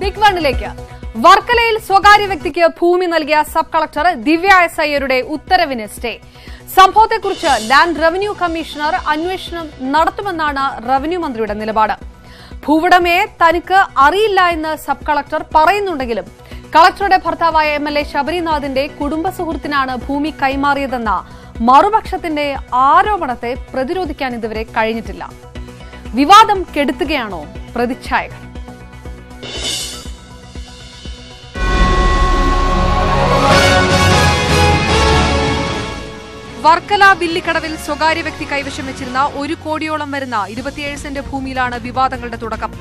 Big വണ്ണിലേക്ക്. വർക്കലയിൽ സ്വകാര്യ വ്യക്തിക്ക് ഭൂമി നൽകിയ സബ് കളക്ടർ ദിവ്യ എസ് അയ്യരുടെ ഉത്തരവിന് സ്റ്റേ. സംഭവത്തെക്കുറിച്ച് ലാൻഡ് റവന്യൂ കമ്മീഷണർ അന്വേഷണം നടത്തുമെന്നാണ് റവന്യൂ മന്ത്രിയുടെ നിലപാട്. ഭൂവുടമയെ തനിക്ക് അറിയില്ല എന്ന് സബ് കളക്ടർ പറയുന്നുണ്ടെങ്കിലും കളക്ടറുടെ ഭർത്താവായ എം എൽ എ ശബരിനാഥിന്റെ കുടുംബ സുഹൃത്തിനാണ് ഭൂമി കൈമാറിയതെന്ന മറുപക്ഷത്തിന്റെ ആരോപണത്തെ പ്രതിരോധിക്കാൻ ഇതുവരെ കഴിഞ്ഞിട്ടില്ല. വിവാദം കെടുത്തുകയാണോ പ്രതിച്ഛായകൾ വർക്കല വില്ലിക്കടവിൽ സ്വകാര്യ വ്യക്തി കൈവശം വെച്ചിരുന്ന ഒരു കോടിയോളം വരുന്ന ഇരുപത്തിയേഴ് സെന്റ് ഭൂമിയിലാണ് വിവാദങ്ങളുടെ തുടക്കം.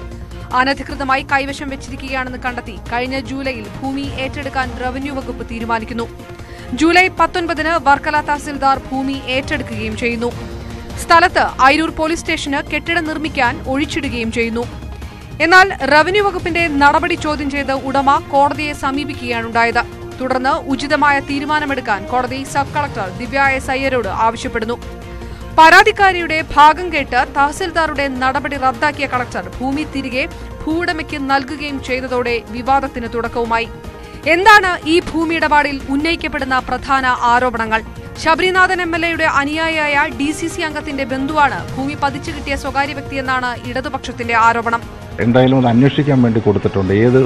അനധികൃതമായി കൈവശം വെച്ചിരിക്കുകയാണെന്ന് കണ്ടെത്തി കഴിഞ്ഞ ജൂലൈയിൽ ഭൂമി ഏറ്റെടുക്കാൻ റവന്യൂ വകുപ്പ് തീരുമാനിക്കുന്നു. ജൂലൈ പത്തൊൻപതിന് വർക്കല തഹസിൽദാർ ഭൂമി ഏറ്റെടുക്കുകയും ചെയ്യുന്നു. സ്ഥലത്ത് അയിരൂർ പോലീസ് സ്റ്റേഷന് കെട്ടിടം നിർമ്മിക്കാൻ ഒഴിച്ചിടുകയും ചെയ്യുന്നു. എന്നാൽ റവന്യൂ വകുപ്പിന്റെ നടപടി ചോദ്യം ചെയ്ത് ഉടമ കോടതിയെ സമീപിക്കുകയാണുണ്ടായത് തുടർന്ന് ഉചിതമായ തീരുമാനമെടുക്കാൻ കോടതി സബ് കളക്ടർ ദിവ്യ എസ് അയ്യരോട് ആവശ്യപ്പെടുന്നു. പരാതിക്കാരിയുടെ ഭാഗം കേട്ട് തഹസിൽദാറുടെ നടപടി റദ്ദാക്കിയ കളക്ടർ ഭൂമി തിരികെ ഭൂവുടമയ്ക്ക് നൽകുകയും ചെയ്തതോടെ വിവാദത്തിന് തുടക്കവുമായി. എന്താണ് ഈ ഭൂമി ഇടപാടിൽ ഉന്നയിക്കപ്പെടുന്ന പ്രധാന ആരോപണങ്ങൾ? ശബരിനാഥൻ എം എൽ എയുടെ അനുയായിയായ ഡി സി സി അംഗത്തിന്റെ ബന്ധുവാണ് ഭൂമി പതിച്ചു കിട്ടിയ സ്വകാര്യ വ്യക്തിയെന്നാണ് ഇടതുപക്ഷത്തിന്റെ ആരോപണം. എന്തായാലും അത് അന്വേഷിക്കാൻ വേണ്ടി കൊടുത്തിട്ടുണ്ട്. ഏത്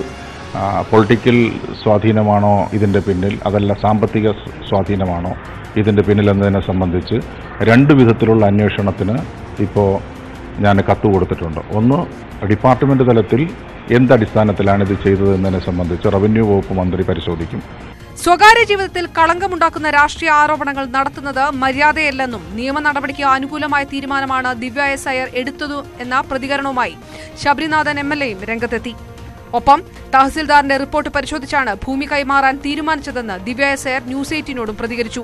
പൊളിറ്റിക്കൽ സ്വാധീനമാണോ ഇതിന്റെ പിന്നിൽ? അതല്ല സാമ്പത്തിക സ്വാധീനമാണോ ഇതിന്റെ പിന്നിൽ എന്നതിനെ സംബന്ധിച്ച് രണ്ട് വിധത്തിലുള്ള അന്വേഷണത്തിന് ഇപ്പോൾ ഞാൻ കത്ത് കൊടുത്തിട്ടുണ്ട്. ഒന്ന് ഡിപ്പാർട്ട്മെന്റ് തലത്തിൽ എന്തടിസ്ഥാനത്തിലാണ് ഇത് ചെയ്തത് എന്നതിനെ സംബന്ധിച്ച് റവന്യൂ വകുപ്പ് മന്ത്രി പരിശോധിക്കും. സ്വകാര്യ ജീവിതത്തിൽ കളങ്കമുണ്ടാക്കുന്ന രാഷ്ട്രീയ ആരോപണങ്ങൾ നടത്തുന്നത് മര്യാദയല്ലെന്നും നിയമ നടപടിക്ക് അനുകൂലമായ തീരുമാനമാണ് ദിവ്യ എസ് അയ്യർ എടുത്തതു എന്ന പ്രതികരണവുമായി ശബരിനാഥൻ എം എൽ എയും രംഗത്തെത്തി. ഒപ്പം തഹസിൽദാറിന്റെ റിപ്പോർട്ട് പരിശോധിച്ചാണ് ഭൂമി കൈമാറാൻ തീരുമാനിച്ചതെന്ന് ദിവ്യ എസ് ന്യൂസ് എയ്റ്റീനോടും പ്രതികരിച്ചു.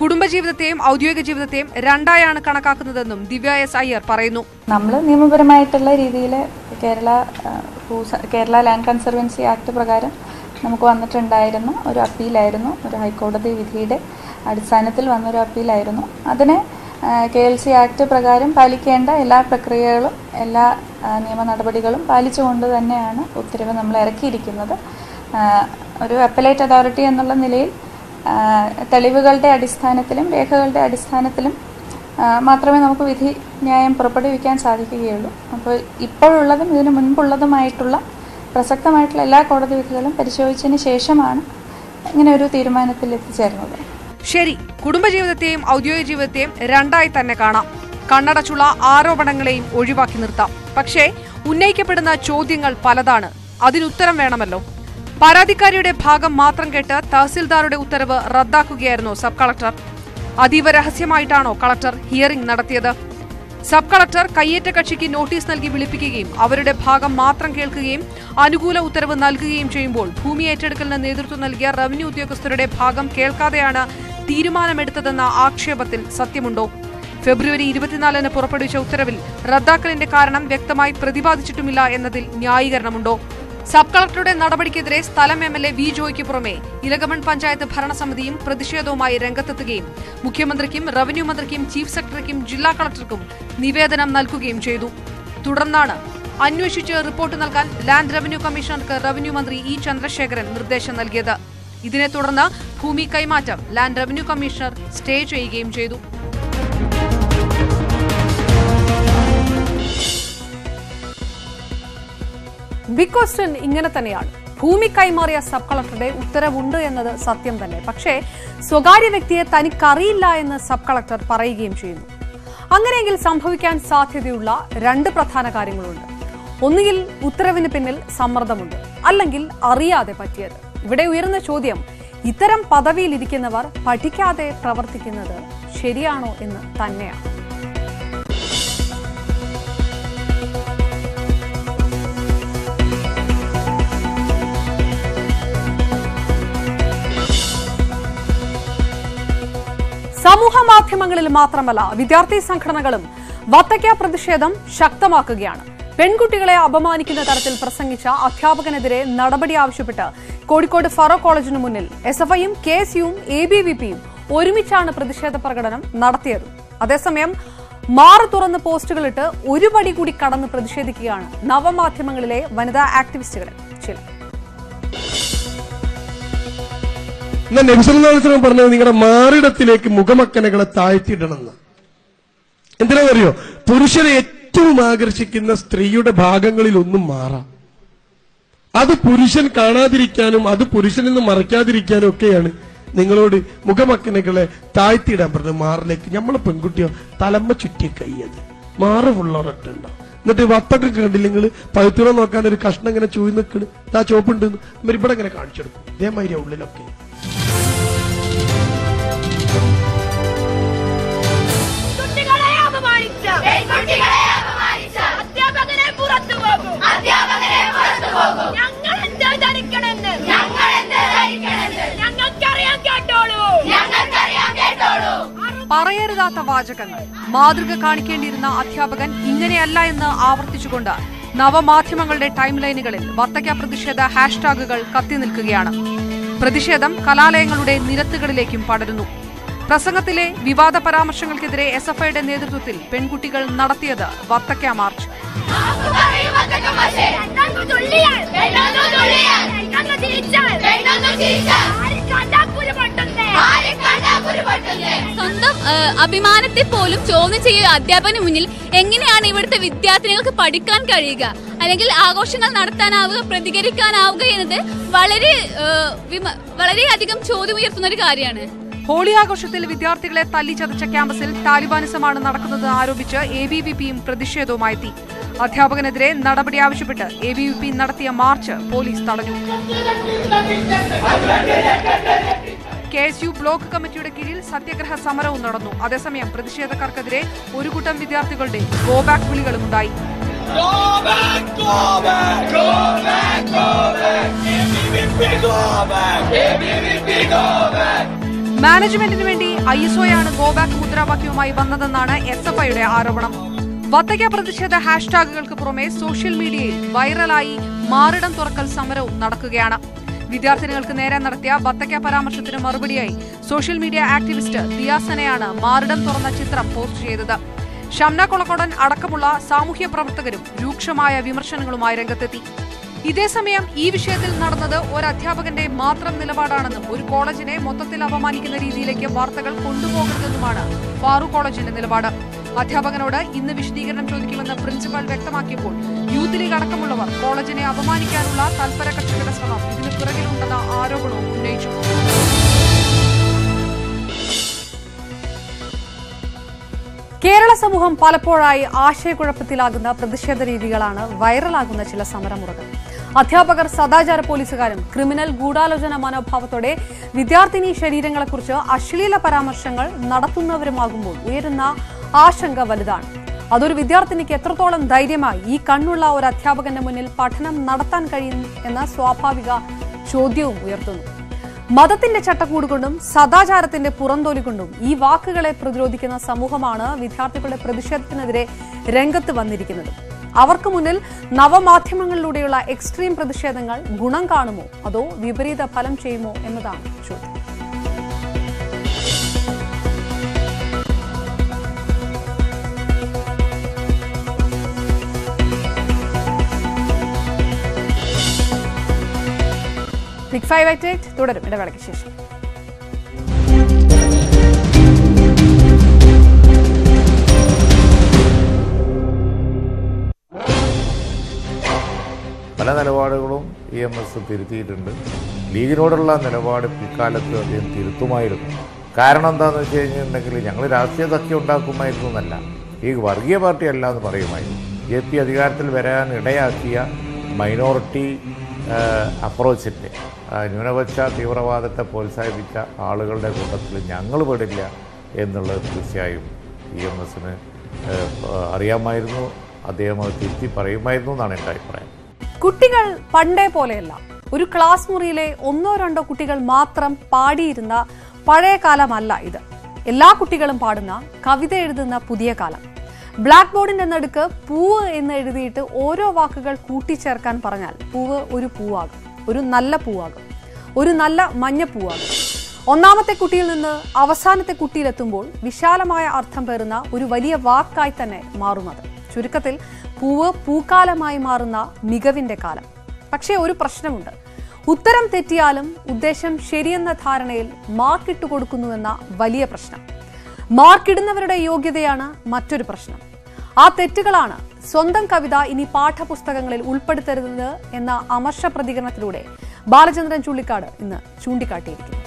കുടുംബജീവിതത്തെയും ഔദ്യോഗിക ജീവിതത്തെയും രണ്ടായാണ് കണക്കാക്കുന്നതെന്നും ദിവ്യ എസ് അയ്യർ പറയുന്നു. നമ്മൾ നിയമപരമായിട്ടുള്ള രീതിയിൽ Kerala Kerala land conservancy act പ്രകാരം നമുക്ക് വന്നിട്ടുണ്ടായിരുന്നു ഒരു അപ്പീലായിരുന്നു ഒരു ഹൈക്കോടതി വിധിയുടെ അടിസ്ഥാനത്തിൽ വന്നൊരു അപ്പീലായിരുന്നു. അതിനെ കെ എൽ സി ആക്ട് പ്രകാരം പാലിക്കേണ്ട എല്ലാ പ്രക്രിയകളും എല്ലാ നിയമ നടപടികളും പാലിച്ചുകൊണ്ട് തന്നെയാണ് ഉത്തരവ് നമ്മൾ ഇറക്കിയിരിക്കുന്നത്. ഒരു അപ്പലേറ്റ് അതോറിറ്റി എന്നുള്ള നിലയിൽ തെളിവുകളുടെ അടിസ്ഥാനത്തിലും രേഖകളുടെ അടിസ്ഥാനത്തിലും മാത്രമേ നമുക്ക് വിധി ന്യായം പുറപ്പെടുവിക്കാൻ സാധിക്കുകയുള്ളൂ. അപ്പോൾ ഇപ്പോഴുള്ളതും ഇതിനു മുൻപുള്ളതുമായിട്ടുള്ള പ്രസക്തമായിട്ടുള്ള എല്ലാ കോടതി വിധികളും പരിശോധിച്ചതിന് ശേഷമാണ് ഇങ്ങനെ ഒരു തീരുമാനത്തിൽ എത്തിച്ചേർന്നത്. ശരി കുടുംബജീവിതത്തെയും ഔദ്യോഗിക ജീവിതത്തെയും രണ്ടായി തന്നെ കാണാം. കണ്ണടച്ചുള്ള ആരോപണങ്ങളെയും ഒഴിവാക്കി നിർത്താം. പക്ഷേ ഉന്നയിക്കപ്പെടുന്ന ചോദ്യങ്ങൾ പലതാണ്. അതിനുത്തരം വേണമല്ലോ. പരാതിക്കാരിയുടെ ഭാഗം മാത്രം കേട്ട് തഹസിൽദാറുടെ ഉത്തരവ് റദ്ദാക്കുകയായിരുന്നു സബ് കളക്ടർ. അതീവ രഹസ്യമായിട്ടാണോ കളക്ടർ ഹിയറിംഗ് നടത്തിയത്? സബ് കളക്ടർ കയ്യേറ്റ കക്ഷിക്ക് നോട്ടീസ് നൽകി വിളിപ്പിക്കുകയും അവരുടെ ഭാഗം മാത്രം കേൾക്കുകയും അനുകൂല ഉത്തരവ് നൽകുകയും ചെയ്യുമ്പോൾ ഭൂമി ഏറ്റെടുക്കലിന് നേതൃത്വം നൽകിയ റവന്യൂ ഉദ്യോഗസ്ഥരുടെ ഭാഗം കേൾക്കാതെയാണ് തീരുമാനമെടുത്തതെന്ന ആക്ഷേപത്തിൽ സത്യമുണ്ടോ? ഫെബ്രുവരി ഇരുപത്തിനാലിന് പുറപ്പെടുവിച്ച ഉത്തരവിൽ റദ്ദാക്കലിന്റെ കാരണം വ്യക്തമായി പ്രതിപാദിച്ചിട്ടുമില്ല എന്നതിൽ ന്യായീകരണമുണ്ടോ? സബ് കളക്ടറുടെ നടപടിക്കെതിരെ സ്ഥലം എം എൽ എ വി ജോയ്ക്ക് പുറമെ ഇലകമൺ പഞ്ചായത്ത് ഭരണസമിതിയും പ്രതിഷേധവുമായി രംഗത്തെത്തുകയും മുഖ്യമന്ത്രിക്കും റവന്യൂ മന്ത്രിക്കും ചീഫ് സെക്രട്ടറിക്കും ജില്ലാ കളക്ടർക്കും നിവേദനം നൽകുകയും ചെയ്തു. തുടർന്നാണ് അന്വേഷിച്ച് റിപ്പോർട്ട് നൽകാൻ ലാൻഡ് റവന്യൂ കമ്മീഷണർക്ക് റവന്യൂ മന്ത്രി ഇ ചന്ദ്രശേഖരൻ നിർദ്ദേശം നൽകിയത്. ഇതിനെ തുടർന്ന് ഭൂമി കൈമാറ്റം ലാൻഡ് റവന്യൂ കമ്മീഷണർ സ്റ്റേ ചെയ്യുകയും ചെയ്തു. ബിഗ് ക്വസ്റ്റ്യൻ ഇങ്ങനെ തന്നെയാണ്. ഭൂമി കൈമാറിയ സബ് കളക്ടറുടെ ഉത്തരവുണ്ട് എന്നത് സത്യം തന്നെ. പക്ഷേ സ്വകാര്യ വ്യക്തിയെ തനിക്കറിയില്ല എന്ന് സബ് കളക്ടർ പറയുകയും ചെയ്യുന്നു. അങ്ങനെയെങ്കിൽ സംഭവിക്കാൻ സാധ്യതയുള്ള രണ്ട് പ്രധാന കാര്യങ്ങളുണ്ട്. ഒന്നുകിൽ ഉത്തരവിന് പിന്നിൽ സമ്മർദ്ദമുണ്ട്. അല്ലെങ്കിൽ അറിയാതെ പറ്റിയത്. ഇവിടെ ഉയർന്ന ചോദ്യം ഇത്തരം പദവിയിലിരിക്കുന്നവർ പഠിക്കാതെ പ്രവർത്തിക്കുന്നത് ശരിയാണോ എന്ന് തന്നെയാണ്. സമൂഹ മാധ്യമങ്ങളിൽ മാത്രമല്ല വിദ്യാർത്ഥി സംഘടനകളും വത്തക്ക പ്രതിഷേധം ശക്തമാക്കുകയാണ്. പെൺകുട്ടികളെ അപമാനിക്കുന്ന തരത്തിൽ പ്രസംഗിച്ച അധ്യാപകനെതിരെ നടപടി ആവശ്യപ്പെട്ട് കോഴിക്കോട് ഫറോ കോളേജിന് മുന്നിൽ എസ് എഫ് ഐയും കെ എസ് യുവും എ ബി വി പിയും ഒരുമിച്ചാണ് പ്രതിഷേധ പ്രകടനം നടത്തിയത്. അതേസമയം മാറു തുറന്ന് പോസ്റ്റുകളിട്ട് ഒരു പടി കൂടി കടന്ന് പ്രതിഷേധിക്കുകയാണ് നവമാധ്യമങ്ങളിലെ വനിതാ എന്നാൽ നബിസ്വല്ലാസ്ലം പറഞ്ഞത് നിങ്ങളുടെ മാറിടത്തിലേക്ക് മുഖമക്കനകളെ താഴ്ത്തിയിടണമെന്ന്. എന്തിനാണെന്നറിയോ? പുരുഷനെ ഏറ്റവും ആകർഷിക്കുന്ന സ്ത്രീയുടെ ഭാഗങ്ങളിൽ ഒന്നും മാറാം. അത് പുരുഷൻ കാണാതിരിക്കാനും അത് പുരുഷനിൽ നിന്ന് മറയ്ക്കാതിരിക്കാനും ഒക്കെയാണ് നിങ്ങളോട് മുഖമക്കനകളെ താഴ്ത്തിയിടാൻ പറഞ്ഞത് മാറിലേക്ക്. നമ്മളെ പെൺകുട്ടിയോ തലമ്മ ചുറ്റി കയ്യത് മാറ് ഫുള്ളൊരട്ടുണ്ടോ എന്നിട്ട് വത്തൊക്കെ കണ്ടില്ല നിങ്ങൾ പഴുത്തുറ നോക്കാൻ ഒരു കഷ്ണം ഇങ്ങനെ ചൂയി നിൽക്കണ് ആ ചോപ്പുണ്ട് ഇവിടെ ഇങ്ങനെ കാണിച്ചു കൊടുക്കും. ഇതേമാതിരി ഉള്ളിലൊക്കെ. കുട്ടികളെ ഞങ്ങൾ എന്താ ധരിക്കണമെന്ന്? ഞങ്ങൾ എന്ത് ധരിക്കണമെന്ന്? ഞങ്ങൾക്കറിയാൻ കേട്ടോളൂ. ഞങ്ങൾക്കറിയാൻ കേട്ടോളൂ. പറയരുതാത്ത വാചകങ്ങൾ. മാതൃക കാണിക്കേണ്ടിയിരുന്ന അധ്യാപകൻ ഇങ്ങനെയല്ല എന്ന് ആവർത്തിച്ചുകൊണ്ട് നവമാധ്യമങ്ങളുടെ ടൈം ലൈനുകളിൽ വത്തക്ക പ്രതിഷേധ ഹാഷ്ടാഗുകൾ കത്തി നിൽക്കുകയാണ്. പ്രതിഷേധം കലാലയങ്ങളുടെ നിരത്തുകളിലേക്കും പടരുന്നു. പ്രസംഗത്തിലെ വിവാദ പരാമർശങ്ങൾക്കെതിരെ എസ് എഫ് ഐയുടെ നേതൃത്വത്തിൽ പെൺകുട്ടികൾ നടത്തിയത് വത്തക്ക മാർച്ച്. സ്വന്തം അഭിമാനത്തെ പോലും ചോദ്യം ചെയ്യുക അധ്യാപകന് മുന്നിൽ എങ്ങനെയാണ് ഇവിടുത്തെ വിദ്യാർത്ഥിനികൾക്ക് പഠിക്കാൻ കഴിയുക? അല്ലെങ്കിൽ ആഘോഷങ്ങൾ നടത്താനാവുക പ്രതികരിക്കാനാവുക എന്നത് വളരെ വളരെയധികം ചോദ്യം ഉയർത്തുന്ന ഒരു കാര്യമാണ്. ഹോളി ആഘോഷത്തിൽ വിദ്യാർത്ഥികളെ തല്ലിച്ചതച്ച ക്യാമ്പസിൽ താലിബാനിസമാണ് നടക്കുന്നത് ആരോപിച്ച് എ ബി വി പിയും പ്രതിഷേധവുമായെത്തി. അധ്യാപകനെതിരെ നടപടി ആവശ്യപ്പെട്ട് എ ബി വി പി നടത്തിയ മാർച്ച് പോലീസ് തടഞ്ഞു. കെ എസ് യു ബ്ലോക്ക് കമ്മിറ്റിയുടെ കീഴിൽ സത്യഗ്രഹ സമരവും നടന്നു. അതേസമയം പ്രതിഷേധക്കാർക്കെതിരെ ഒരു കൂട്ടം വിദ്യാർത്ഥികളുടെ ഗോ ബാക്ക് വിളികളുമുണ്ടായി മാനേജ്മെന്റിന് വേണ്ടി ഐ എസ് ഒയാണ് ഗോ ബാക്ക് മുദ്രാവാക്യവുമായി വന്നതെന്നാണ് എസ് എഫ് ഐയുടെ ആരോപണം. വത്തക്ക പ്രതിഷേധ ഹാഷ്ടാഗുകൾക്ക് പുറമെ സോഷ്യൽ മീഡിയയിൽ വൈറലായി മാറിടം തുറക്കൽ സമരവും നടക്കുകയാണ്. വിദ്യാർത്ഥിനികൾക്ക് നേരെ നടത്തിയ വത്തക്ക പരാമർശത്തിന് മറുപടിയായി സോഷ്യൽ മീഡിയ ആക്ടിവിസ്റ്റ് ദിയാസനയാണ് മാറിടം തുറന്ന ചിത്രം പോസ്റ്റ് ചെയ്തത്. ഷംന കൊളക്കോടൻ അടക്കമുള്ള സാമൂഹ്യ പ്രവർത്തകരും രൂക്ഷമായ വിമർശനങ്ങളുമായി രംഗത്തെത്തി. ഇതേസമയം ഈ വിഷയത്തിൽ നടന്നത് ഒരു അധ്യാപകന്റെ മാത്രം നിലപാടാണെന്നും ഒരു കോളേജിനെ മൊത്തത്തിൽ അപമാനിക്കുന്ന രീതിയിലേക്ക് വാർത്തകൾ കൊണ്ടുപോകരുതെന്നുമാണ് ഫാറൂഖ് കോളേജിന്റെ നിലപാട്. അധ്യാപകനോട് ഇന്ന് വിശദീകരണം ചോദിക്കുമെന്ന് പ്രിൻസിപ്പൽ വ്യക്തമാക്കിയപ്പോൾ യൂത്ത് ലീഗ് അടക്കമുള്ളവർ കോളേജിനെ അപമാനിക്കാനുള്ള തൽപര കക്ഷികളുടെ ശ്രമം ഇതിന് പിറകിലുണ്ടെന്ന ആരോപണവും ഉന്നയിച്ചു. കേരള സമൂഹം പലപ്പോഴായി ആശയക്കുഴപ്പത്തിലാകുന്ന പ്രതിഷേധ രീതികളാണ് വൈറലാകുന്ന ചില സമരമുറകൾ. അധ്യാപകർ സദാചാര പോലീസുകാരും ക്രിമിനൽ ഗൂഢാലോചന മനോഭാവത്തോടെ വിദ്യാർത്ഥിനി ശരീരങ്ങളെക്കുറിച്ച് അശ്ലീല പരാമർശങ്ങൾ നടത്തുന്നവരുമാകുമ്പോൾ ഉയരുന്ന ആശങ്ക വലുതാണ്. അതൊരു വിദ്യാർത്ഥിനിക്ക് എത്രത്തോളം ധൈര്യമായി ഈ കണ്ണുള്ള ഒരു അധ്യാപകന്റെ മുന്നിൽ പഠനം നടത്താൻ കഴിയും എന്ന സ്വാഭാവിക ചോദ്യവും ഉയർത്തുന്നു. മതത്തിന്റെ ചട്ടക്കൂട് കൊണ്ടും സദാചാരത്തിന്റെ പുറന്തോലി കൊണ്ടും ഈ വാക്കുകളെ പ്രതിരോധിക്കുന്ന സമൂഹമാണ് വിദ്യാർത്ഥികളുടെ പ്രതിഷേധത്തിനെതിരെ രംഗത്ത് വന്നിരിക്കുന്നത്. അവർക്ക് മുന്നിൽ നവമാധ്യമങ്ങളിലൂടെയുള്ള എക്സ്ട്രീം പ്രതിഷേധങ്ങൾ ഗുണം കാണുമോ? അതോ വിപരീത ഫലം ചെയ്യുമോ എന്നതാണ് ചോദ്യം. ബിഗ് ഫൈവ് അറ്റ് എയ്റ്റ് തുടരും ഇടവേളയ്ക്ക് ശേഷം. പല നിലപാടുകളും ഇ എം എസ് തിരുത്തിയിട്ടുണ്ട്. ലീഗിനോടുള്ള നിലപാട് പിൽക്കാലത്ത് അദ്ദേഹം തിരുത്തുമായിരുന്നു. കാരണം എന്താണെന്ന് വെച്ച് കഴിഞ്ഞിട്ടുണ്ടെങ്കിൽ ഞങ്ങൾ രാഷ്ട്രീയ സഖ്യം ഉണ്ടാക്കുമായിരുന്നു എന്നല്ല. ഈ വർഗീയ പാർട്ടി അല്ല എന്ന് പറയുമായിരുന്നു. ജെ പി അധികാരത്തിൽ വരാൻ ഇടയാക്കിയ മൈനോറിറ്റി അപ്രോച്ചിന്റെ ന്യൂനപക്ഷ തീവ്രവാദത്തെ പ്രോത്സാഹിപ്പിച്ച ആളുകളുടെ കൂട്ടത്തിൽ ഞങ്ങൾ പെടില്ല എന്നുള്ളത് തീർച്ചയായും ഇ എം എസിന് അറിയാമായിരുന്നു. അദ്ദേഹം അത് തിരുത്തി പറയുമായിരുന്നു എന്നാണ് എന്റെ അഭിപ്രായം. കുട്ടികൾ പണ്ടേ പോലെയല്ല. ഒരു ക്ലാസ് മുറിയിലെ ഒന്നോ രണ്ടോ കുട്ടികൾ മാത്രം പാടിയിരുന്ന പഴയ കാലമല്ല ഇത്. എല്ലാ കുട്ടികളും പാടുന്ന കവിത എഴുതുന്ന പുതിയ കാലം. ബ്ലാക്ക് ബോർഡിന്റെ നടുക്ക് പൂവ് എന്ന് എഴുതിയിട്ട് ഓരോ വാക്കുകൾ കൂട്ടിച്ചേർക്കാൻ പറഞ്ഞാൽ പൂവ് ഒരു പൂവാകും ഒരു നല്ല പൂവാകും ഒരു നല്ല മഞ്ഞ പൂവാകും. ഒന്നാമത്തെ കുട്ടിയിൽ നിന്ന് അവസാനത്തെ കുട്ടിയിലെത്തുമ്പോൾ വിശാലമായ അർത്ഥം പേറുന്ന ഒരു വലിയ വാക്കായി തന്നെ മാറുന്നത്. ചുരുക്കത്തിൽ പൂവ് പൂക്കാലമായി മാറുന്ന മികവിന്റെ കാലം. പക്ഷേ ഒരു പ്രശ്നമുണ്ട്. ഉത്തരം തെറ്റിയാലും ഉദ്ദേശം ശരിയെന്ന ധാരണയിൽ മാർക്കിട്ട് കൊടുക്കുന്നുവെന്ന വലിയ പ്രശ്നം. മാർക്കിടുന്നവരുടെ യോഗ്യതയാണ് മറ്റൊരു പ്രശ്നം. ആ തെറ്റുകളാണ് സ്വന്തം കവിത ഇനി പാഠപുസ്തകങ്ങളിൽ ഉൾപ്പെടുത്തരുത് എന്ന അമർഷ പ്രതികരണത്തിലൂടെ ബാലചന്ദ്രൻ ചുള്ളിക്കാട് ഇന്ന് ചൂണ്ടിക്കാട്ടിയിരിക്കുന്നു.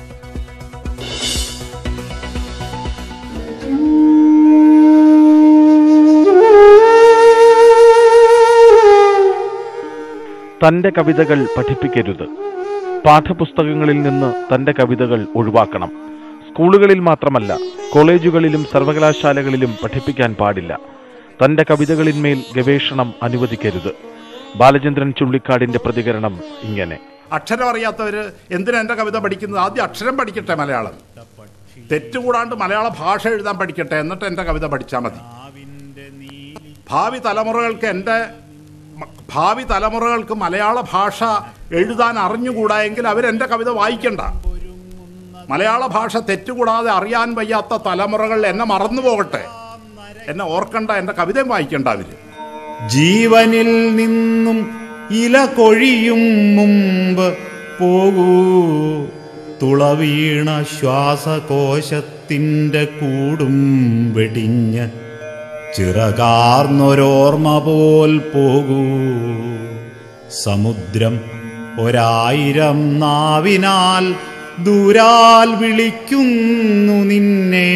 തന്റെ കവിതകൾ പഠിപ്പിക്കരുത്. പാഠപുസ്തകങ്ങളിൽ നിന്ന് തന്റെ കവിതകൾ ഒഴിവാക്കണം. സ്കൂളുകളിൽ മാത്രമല്ല കോളേജുകളിലും സർവകലാശാലകളിലും പഠിപ്പിക്കാൻ പാടില്ല. തന്റെ കവിതകളിന്മേൽ ഗവേഷണം അനുവദിക്കരുത്. ബാലചന്ദ്രൻ ചുള്ളിക്കാടിന്റെ പ്രതികരണം ഇങ്ങനെ. അക്ഷരം അറിയാത്തവര് എന്തിനാ എന്റെ കവിത പഠിക്കുന്നത്? ആദ്യം അക്ഷരം പഠിക്കട്ടെ മലയാളം. തെറ്റുകൂടാണ്ട് മലയാള ഭാഷ എഴുതാൻ പഠിക്കട്ടെ എന്നിട്ട് എന്റെ കവിത പഠിച്ചാൽ മതി. ഭാവി തലമുറകൾക്ക് എന്റെ ഭാവി തലമുറകൾക്ക് മലയാള ഭാഷ എഴുതാൻ അറിഞ്ഞുകൂടായെങ്കിൽ അവരെന്റെ കവിത വായിക്കണ്ട. മലയാള ഭാഷ തെറ്റുകൂടാതെ അറിയാൻ വയ്യാത്ത തലമുറകൾ എന്നെ മറന്നു പോകട്ടെ. എന്നെ ഓർക്കണ്ട എന്റെ കവിതയും വായിക്കണ്ട അവർ. ജീവനിൽ നിന്നും ഇല കൊഴിയും മുമ്പ് പോകൂ. തുളവീണ ശ്വാസകോശത്തിന്റെ കൂടും വെടിഞ്ഞ് ചിറകാർന്നൊരോർമ്മ പോൽ പോകൂ. സമുദ്രം ഒരായിരം നാവിനാൽ ദൂരാൽ വിളിക്കുന്നു നിന്നെ.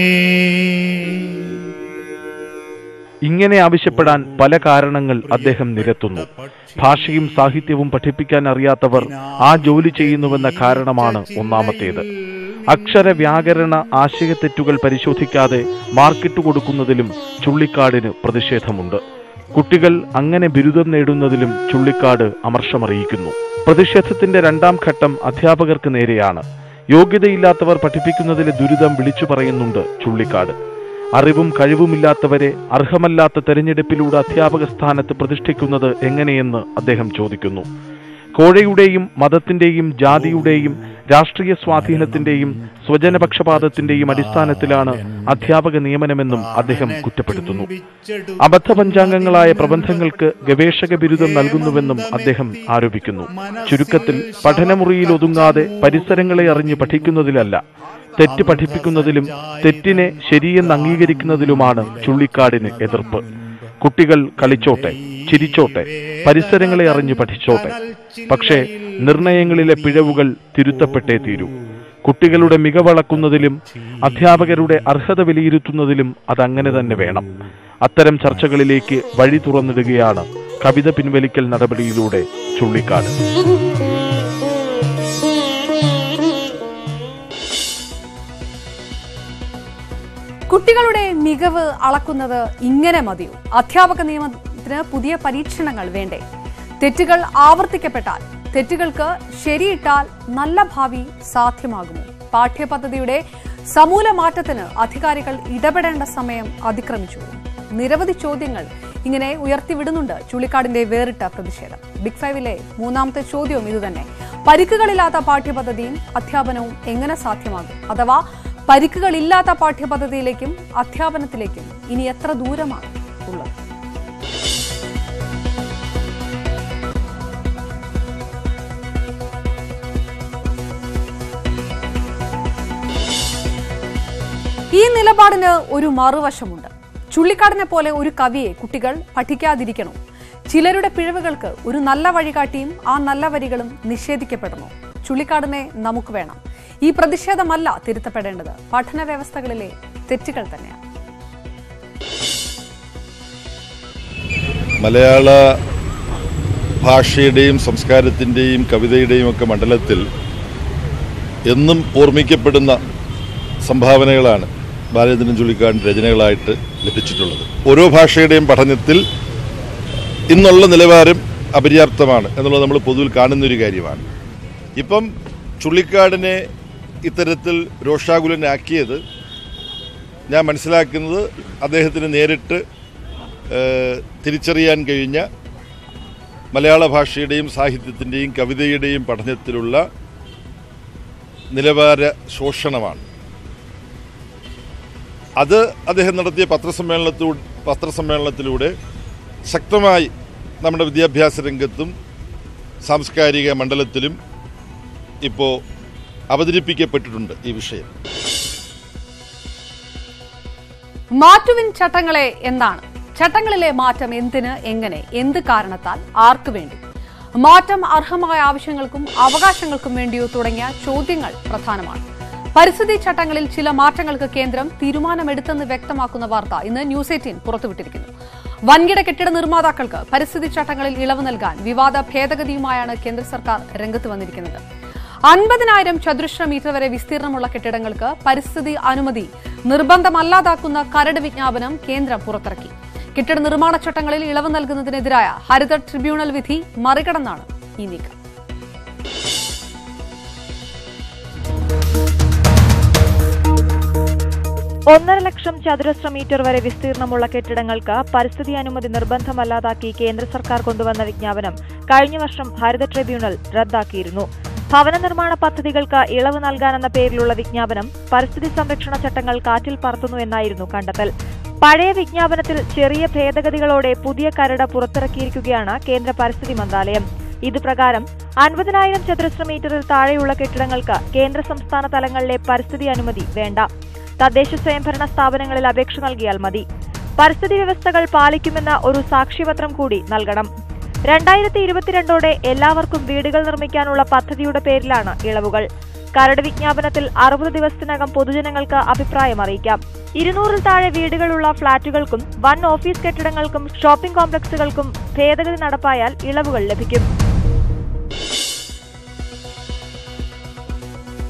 ഇങ്ങനെ ആവശ്യപ്പെടാൻ പല കാരണങ്ങൾ അദ്ദേഹം നിരത്തുന്നു. ഭാഷയും സാഹിത്യവും പഠിപ്പിക്കാൻ അറിയാത്തവർ ആ ജോലി ചെയ്യുന്നുവെന്ന കാരണമാണ് ഒന്നാമത്തേത്. അക്ഷര വ്യാകരണ ആശയത്തെറ്റുകൾ പരിശോധിക്കാതെ മാർക്കിട്ട് കൊടുക്കുന്നതിലും ചുള്ളിക്കാടിന് പ്രതിഷേധമുണ്ട്. കുട്ടികൾ അങ്ങനെ ബിരുദം നേടുന്നതിലും ചുള്ളിക്കാട് അമർഷമറിയിക്കുന്നു. പ്രതിഷേധത്തിന്റെ രണ്ടാം ഘട്ടം അധ്യാപകർക്ക് നേരെയാണ്. യോഗ്യതയില്ലാത്തവർ പഠിപ്പിക്കുന്നതിലെ ദുരിതം വിളിച്ചു പറയുന്നുണ്ട് ചുള്ളിക്കാട്. അറിവും കഴിവുമില്ലാത്തവരെ അർഹമല്ലാത്ത തെരഞ്ഞെടുപ്പിലൂടെ അധ്യാപക സ്ഥാനത്ത് പ്രതിഷ്ഠിക്കുന്നത് എങ്ങനെയെന്ന് അദ്ദേഹം ചോദിക്കുന്നു. കോഴയുടെയും മതത്തിന്റെയും ജാതിയുടെയും രാഷ്ട്രീയ സ്വാധീനത്തിന്റെയും സ്വജനപക്ഷപാതത്തിന്റെയും അടിസ്ഥാനത്തിലാണ് അധ്യാപക നിയമനമെന്നും അദ്ദേഹം കുറ്റപ്പെടുത്തുന്നു. അബദ്ധ പഞ്ചാംഗങ്ങളായ പ്രബന്ധങ്ങൾക്ക് ഗവേഷക ബിരുദം നൽകുന്നുവെന്നും അദ്ദേഹം ആരോപിക്കുന്നു. ചുരുക്കത്തിൽ പഠനമുറിയിൽ ഒതുങ്ങാതെ പരിസരങ്ങളെ അറിഞ്ഞ് പഠിക്കുന്നതിലല്ല തെറ്റ് പഠിപ്പിക്കുന്നതിലും തെറ്റിനെ ശരിയെന്ന് അംഗീകരിക്കുന്നതിലുമാണ് ചുള്ളിക്കാടിന് എതിർപ്പ്. കുട്ടികൾ കളിച്ചോട്ടെ ചിരിച്ചോട്ടെ പരിസരങ്ങളെ അറിഞ്ഞു പഠിച്ചോട്ടെ. പക്ഷേ നിർണയങ്ങളിലെ പിഴവുകൾ തിരുത്തപ്പെട്ടേ തീരൂ. കുട്ടികളുടെ മികവളക്കുന്നതിലും അധ്യാപകരുടെ അർഹത വിലയിരുത്തുന്നതിലും അതങ്ങനെ തന്നെ വേണം. അത്തരം ചർച്ചകളിലേക്ക് വഴി തുറന്നിടുകയാണ് കവിത പിൻവലിക്കൽ നടപടിയിലൂടെ ചുള്ളിക്കാട്. കുട്ടികളുടെ മികവ് അളക്കുന്നത് ഇങ്ങനെ മതിയോ? അധ്യാപക നിയമത്തിന് പുതിയ പരീക്ഷണങ്ങൾ വേണ്ടേ? തെറ്റുകൾ ആവർത്തിക്കപ്പെട്ടാൽ തെറ്റുകൾക്ക് ശരിയിട്ടാൽ നല്ല ഭാവി സാധ്യമാകുമോ? പാഠ്യപദ്ധതിയുടെ സമൂല മാറ്റത്തിന് അധികാരികൾ ഇടപെടേണ്ട സമയം അതിക്രമിച്ചു. നിരവധി ചോദ്യങ്ങൾ ഇങ്ങനെ ഉയർത്തിവിടുന്നുണ്ട് ചുള്ളിക്കാടിന്റെ വേറിട്ട പ്രതിഷേധം. ബിഗ് ഫൈവിലെ മൂന്നാമത്തെ ചോദ്യവും ഇതുതന്നെ. പരിക്കുകളില്ലാത്ത പാഠ്യപദ്ധതിയും അധ്യാപനവും എങ്ങനെ സാധ്യമാകും? അഥവാ പരിക്കുകളില്ലാത്ത പാഠ്യപദ്ധതിയിലേക്കും അധ്യാപനത്തിലേക്കും ഇനി എത്ര ദൂരമാണ് ഉള്ളത്? ഈ നിലപാടിന് ഒരു മറുവശമുണ്ട്. ചുള്ളിക്കാടിനെ പോലെ ഒരു കവിയെ കുട്ടികൾ പഠിക്കാതിരിക്കണോ. ചിലരുടെ പിഴവുകൾക്ക് ഒരു നല്ല വഴികാട്ടിയും ആ നല്ല വരികളും നിഷേധിക്കപ്പെടണോ. ചുള്ളിക്കാടിനെ നമുക്ക് വേണം. ഈ പ്രതിഷേധമല്ല തിരുത്തപ്പെടേണ്ടത്. പഠന വ്യവസ്ഥകളിലെ തെറ്റുകൾ തന്നെയാണ്. മലയാള ഭാഷയുടെയും സംസ്കാരത്തിന്റെയും കവിതയുടെയും ഒക്കെ മണ്ഡലത്തിൽ എന്നും ഓർമ്മിക്കപ്പെടുന്ന സംഭാവനകളാണ് ബാലചന്ദ്രൻ ചുള്ളിക്കാടിന്റെ രചനകളായിട്ട് ലഭിച്ചിട്ടുള്ളത്. ഓരോ ഭാഷയുടെയും പഠനത്തിൽ ഇന്നുള്ള നിലവാരം അപര്യാപ്തമാണ് എന്നുള്ളത് നമ്മൾ പൊതുവിൽ കാണുന്നൊരു കാര്യമാണ്. ഇപ്പം ചുള്ളിക്കാടിനെ ഇത്തരത്തിൽ രോഷാകുലനാക്കിയത് ഞാൻ മനസ്സിലാക്കുന്നത് അദ്ദേഹത്തിന് നേരിട്ട് തിരിച്ചറിയാൻ കഴിഞ്ഞ മലയാള ഭാഷയുടെയും സാഹിത്യത്തിന്റെയും കവിതയുടെയും പഠനത്തിലുള്ള നിലവാര ശോഷണമാണ്. അത് അദ്ദേഹം നടത്തിയ പത്രസമ്മേളനത്തിലൂ പത്രസമ്മേളനത്തിലൂടെ ശക്തമായി നമ്മുടെ വിദ്യാഭ്യാസ രംഗത്തും സാംസ്കാരിക മണ്ഡലത്തിലും ഇപ്പോൾ അവതരിപ്പിക്കപ്പെട്ടിട്ടുണ്ട് ഈ വിഷയം. മാറ്റുവിൻ ചട്ടങ്ങളെ എന്താണ്? ചട്ടങ്ങളിലെ മാറ്റം എന്തിന് എങ്ങനെ എന്ത് കാരണത്താൽ ആർക്കു വേണ്ടി? മാറ്റം അർഹമായ ആവശ്യങ്ങൾക്കും അവകാശങ്ങൾക്കും വേണ്ടിയോ തുടങ്ങിയ ചോദ്യങ്ങൾ പ്രധാനമാണ്. പരിസ്ഥിതി ചട്ടങ്ങളിൽ ചില മാറ്റങ്ങൾക്ക് കേന്ദ്രം തീരുമാനമെടുത്തെന്ന് വ്യക്തമാക്കുന്ന വാർത്ത ഇന്ന് ന്യൂസ് എയ്റ്റീൻ പുറത്തുവിട്ടിരിക്കുന്നു. വൻകിട കെട്ടിട നിർമ്മാതാക്കൾക്ക് പരിസ്ഥിതി ചട്ടങ്ങളിൽ ഇളവ് നൽകാൻ വിവാദ ഭേദഗതിയുമായാണ് കേന്ദ്ര സർക്കാർ രംഗത്ത് വന്നിരിക്കുന്നത്. അൻപതിനായിരം ചതുരശ്ര മീറ്റർ വരെ വിസ്തീർണമുള്ള കെട്ടിടങ്ങൾക്ക് പരിസ്ഥിതി അനുമതി നിർബന്ധമല്ലാതാക്കുന്ന കരട് വിജ്ഞാപനം കേന്ദ്രം പുറത്തിറക്കി. കെട്ടിട നിർമ്മാണ ചട്ടങ്ങളിൽ ഇളവ് നൽകുന്നതിനെതിരായ ഹരിത ട്രിബ്യൂണൽ വിധി മറികടന്നാണ് ഈ നീക്കം. ഒന്നര ലക്ഷം ചതുരശ്ര മീറ്റർ വരെ വിസ്തീർണമുള്ള കെട്ടിടങ്ങൾക്ക് പരിസ്ഥിതി അനുമതി നിർബന്ധമല്ലാതാക്കി കേന്ദ്ര സർക്കാർ കൊണ്ടുവന്ന വിജ്ഞാപനം കഴിഞ്ഞ വർഷം ഹരിത ട്രിബ്യൂണൽ റദ്ദാക്കിയിരുന്നു. ഭവന നിർമ്മാണ പദ്ധതികൾക്ക് ഇളവ് നൽകാനെന്ന പേരിലുള്ള വിജ്ഞാപനം പരിസ്ഥിതി സംരക്ഷണ ചട്ടങ്ങൾ കാറ്റിൽ പറത്തുന്നു എന്നായിരുന്നു കണ്ടെത്തൽ. പഴയ വിജ്ഞാപനത്തിൽ ചെറിയ ഭേദഗതികളോടെ പുതിയ കരട് പുറത്തിറക്കിയിരിക്കുകയാണ് കേന്ദ്ര പരിസ്ഥിതി മന്ത്രാലയം. ഇതുപ്രകാരം അൻപതിനായിരം ചതുരശ്ര മീറ്ററിൽ താഴെയുള്ള കെട്ടിടങ്ങൾക്ക് കേന്ദ്ര സംസ്ഥാന തലങ്ങളിലെ പരിസ്ഥിതി അനുമതി വേണ്ട. തദ്ദേശ സ്വയംഭരണ സ്ഥാപനങ്ങളിൽ അപേക്ഷ നൽകിയാൽ മതി. പരിസ്ഥിതി വ്യവസ്ഥകൾ പാലിക്കുമെന്ന ഒരു സാക്ഷ്യപത്രം കൂടി നൽകണം. രണ്ടായിരത്തി ഇരുപത്തിരണ്ടോടെ എല്ലാവർക്കും വീടുകൾ നിർമ്മിക്കാനുള്ള പദ്ധതിയുടെ പേരിലാണ് ഇളവുകൾ. കരട് വിജ്ഞാപനത്തിൽ അറുപത് ദിവസത്തിനകം പൊതുജനങ്ങൾക്ക് അഭിപ്രായം അറിയിക്കാം. ഇരുന്നൂറിൽ താഴെ വീടുകളുള്ള ഫ്ളാറ്റുകൾക്കും വൺ ഓഫീസ് കെട്ടിടങ്ങൾക്കും ഷോപ്പിംഗ് കോംപ്ലക്സുകൾക്കും ഭേദഗതി നടപ്പായാൽ ഇളവുകൾ ലഭിക്കും.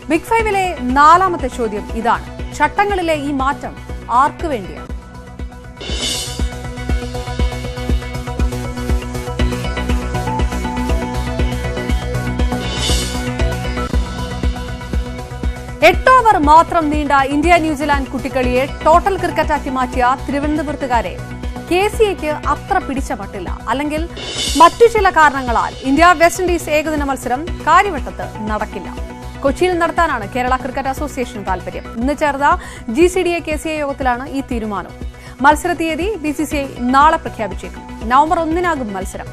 ബിഗ് ഫൈവിലെ നാലാമത്തെ ചോദ്യം ഇതാണ്. ചട്ടങ്ങളിലെ ഈ മാറ്റം ആർക്കു വേണ്ടിയാണ്? എട്ട് ഓവർ മാത്രം നീണ്ട ഇന്ത്യ ന്യൂസിലാൻഡ് കുട്ടിക്കളിയെ ടോട്ടൽ ക്രിക്കറ്റാക്കി മാറ്റിയ തിരുവനന്തപുരത്തുകാരെ കെ സി എക്ക് അത്ര പിടിച്ച പട്ടില്ല. അല്ലെങ്കിൽ മറ്റു ചില കാരണങ്ങളാൽ ഇന്ത്യ വെസ്റ്റ് ഇൻഡീസ് ഏകദിന മത്സരം കാര്യവട്ടത്ത് നടക്കില്ല. കൊച്ചിയിൽ നടത്താനാണ് കേരള ക്രിക്കറ്റ് അസോസിയേഷൻ താൽപര്യം. ഇന്ന് ചേർന്ന G C D A K C A യോഗത്തിലാണ് ഈ തീരുമാനം. മത്സര തീയതി ബി സി സി ഐ നാളെ പ്രഖ്യാപിച്ചേക്കും. നവംബർ ഒന്നിനാകും മത്സരം.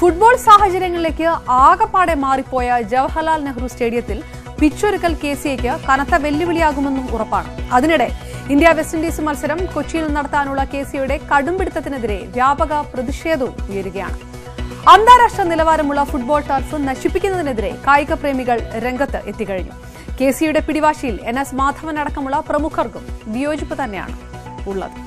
ഫുട്ബോൾ സാഹചര്യങ്ങളിലേക്ക് ആകപ്പാടെ മാറിപ്പോയ ജവഹർലാൽ നെഹ്റു സ്റ്റേഡിയത്തിൽ പിച്ചൊരുക്കൽ കെ സി എക്ക് കനത്ത വെല്ലുവിളിയാകുമെന്നും ഉറപ്പാണ്. അതിനിടെ ഇന്ത്യ വെസ്റ്റ് ഇൻഡീസ് മത്സരം കൊച്ചിയിൽ നടത്താനുള്ള കെ സിയുടെ കടുംപിടുത്തത്തിനെതിരെ വ്യാപക പ്രതിഷേധവും ഉയരുകയാണ്. അന്താരാഷ്ട്ര നിലവാരമുള്ള ഫുട്ബോൾ ടർഫ് നശിപ്പിക്കുന്നതിനെതിരെ കായിക പ്രേമികൾ രംഗത്ത് എത്തിക്കഴിഞ്ഞു. കെ സിയുടെ പിടിവാശിയിൽ എൻ എസ് മാധവൻ അടക്കമുള്ള പ്രമുഖർക്കും വിയോജിപ്പ് തന്നെയാണ് ഉള്ളത്.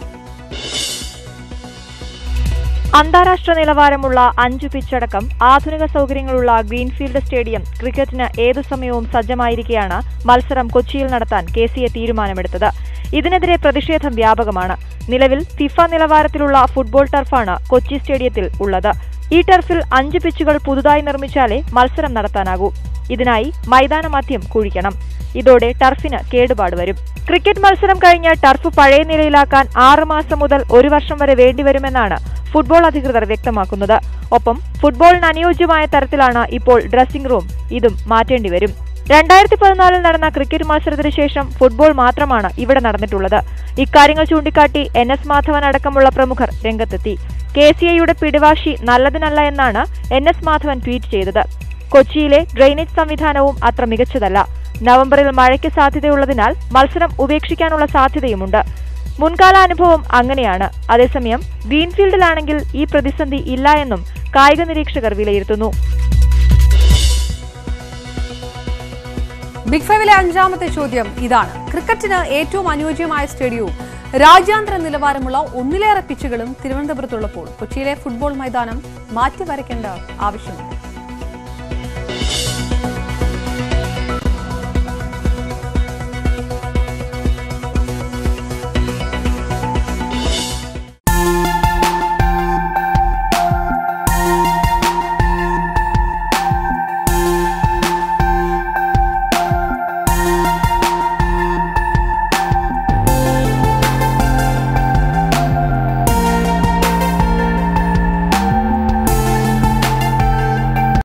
അന്താരാഷ്ട്ര നിലവാരമുള്ള അഞ്ചു പിച്ചടക്കം ആധുനിക സൗകര്യങ്ങളുള്ള ഗ്രീൻഫീൽഡ് സ്റ്റേഡിയം ക്രിക്കറ്റിന് ഏതു സമയവും സജ്ജമായിരിക്കെയാണ് മത്സരം കൊച്ചിയിൽ നടത്താൻ കെ സിയെ തീരുമാനമെടുത്തത്. ഇതിനെതിരെ പ്രതിഷേധം വ്യാപകമാണ്. നിലവിൽ ഫിഫ നിലവാരത്തിലുള്ള ഫുട്ബോൾ ടർഫാണ് കൊച്ചി സ്റ്റേഡിയത്തിൽ ഉള്ളത്. ഈ ടർഫിൽ അഞ്ച് പിച്ചുകൾ പുതുതായി നിർമ്മിച്ചാലേ മത്സരം നടത്താനാകൂ. ഇതിനായി മൈതാനമധ്യം കുഴിക്കണം. ഇതോടെ ടർഫിന് കേടുപാട് വരും. ക്രിക്കറ്റ് മത്സരം കഴിഞ്ഞ് ടർഫ് പഴയ നിലയിലാക്കാൻ ആറുമാസം മുതൽ ഒരു വർഷം വരെ വേണ്ടിവരുമെന്നാണ് ഫുട്ബോൾ അധികൃതർ വ്യക്തമാക്കുന്നത്. ഒപ്പം ഫുട്ബോളിന് അനുയോജ്യമായ തരത്തിലാണ് ഇപ്പോൾ ഡ്രസ്സിംഗ് റൂം. ഇതും മാറ്റേണ്ടി വരും. രണ്ടായിരത്തി പതിനാലിൽ നടന്ന ക്രിക്കറ്റ് മത്സരത്തിന് ശേഷം ഫുട്ബോൾ മാത്രമാണ് ഇവിടെ നടന്നിട്ടുള്ളത്. ഇക്കാര്യങ്ങൾ ചൂണ്ടിക്കാട്ടി എൻ എസ് മാധവൻ അടക്കമുള്ള പ്രമുഖർ രംഗത്തെത്തി. കെ സി ഐയുടെ പിടിവാശി നല്ലതിനല്ല എന്നാണ് എൻ എസ് മാധവൻ ട്വീറ്റ് ചെയ്തത്. കൊച്ചിയിലെ ഡ്രെയിനേജ് സംവിധാനവും അത്ര മികച്ചതല്ല. നവംബറിൽ മഴയ്ക്ക് സാധ്യതയുള്ളതിനാൽ മത്സരം ഉപേക്ഷിക്കാനുള്ള സാധ്യതയുമുണ്ട്. മുൻകാല അനുഭവം അങ്ങനെയാണ്. അതേസമയം ഗ്രീൻഫീൽഡിലാണെങ്കിൽ ഈ പ്രതിസന്ധി ഇല്ല എന്നും കായിക നിരീക്ഷകർ വിലയിരുത്തുന്നു. ബിഗ് ഫൈവിലെ അഞ്ചാമത്തെ ചോദ്യം ഇതാണ്. ക്രിക്കറ്റിന് ഏറ്റവും അനുയോജ്യമായ സ്റ്റേഡിയവും രാജ്യാന്തര നിലവാരമുള്ള ഒന്നിലേറെ പിച്ചുകളും തിരുവനന്തപുരത്തുള്ളപ്പോൾ കൊച്ചിയിലെ ഫുട്ബോൾ മൈതാനം മാറ്റി വരയ്ക്കേണ്ട ആവശ്യമുണ്ട്.